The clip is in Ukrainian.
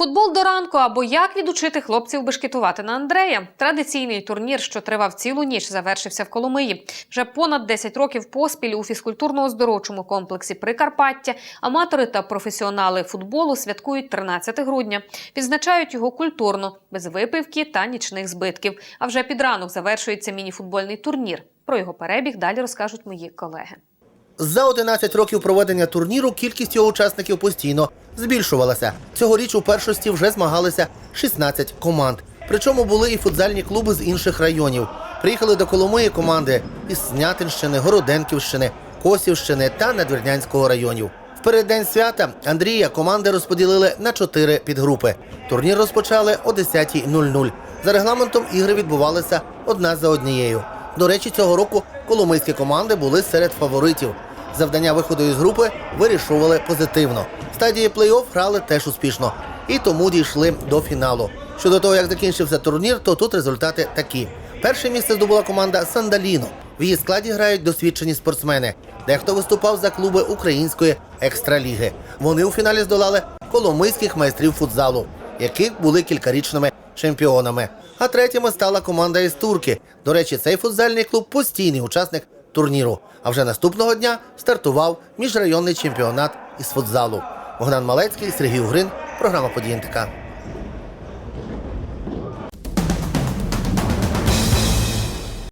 Футбол до ранку або як відучити хлопців бешкетувати на Андрея. Традиційний турнір, що тривав цілу ніч, завершився в Коломиї. Вже понад 10 років поспіль у фізкультурно-оздоровчому комплексі Прикарпаття аматори та професіонали футболу святкують 13 грудня. Відзначають його культурно, без випивки та нічних збитків. А вже під ранок завершується мініфутбольний турнір. Про його перебіг далі розкажуть мої колеги. За 11 років проведення турніру кількість його учасників постійно збільшувалася. Цьогоріч у першості вже змагалися 16 команд. Причому були і футзальні клуби з інших районів. Приїхали до Коломиї команди із Снятинщини, Городенківщини, Косівщини та Надвірнянського районів. В переддень свята Андрія команди розподілили на чотири підгрупи. Турнір розпочали о 10.00. За регламентом ігри відбувалися одна за однією. До речі, цього року коломийські команди були серед фаворитів. Завдання виходу із групи вирішували позитивно. Стадії плей-офф грали теж успішно і тому дійшли до фіналу. Щодо того, як закінчився турнір, то тут результати такі: перше місце здобула команда Сандаліно. В її складі грають досвідчені спортсмени. Дехто виступав за клуби української екстраліги. Вони у фіналі здолали коломийських майстрів футзалу, яких були кількарічними чемпіонами. А третіми стала команда із Турки. До речі, цей футзальний клуб постійний учасник турніру. А вже наступного дня стартував міжрайонний чемпіонат із футзалу. Богдан Малецький, Сергій Угрин, програма «Події НТК».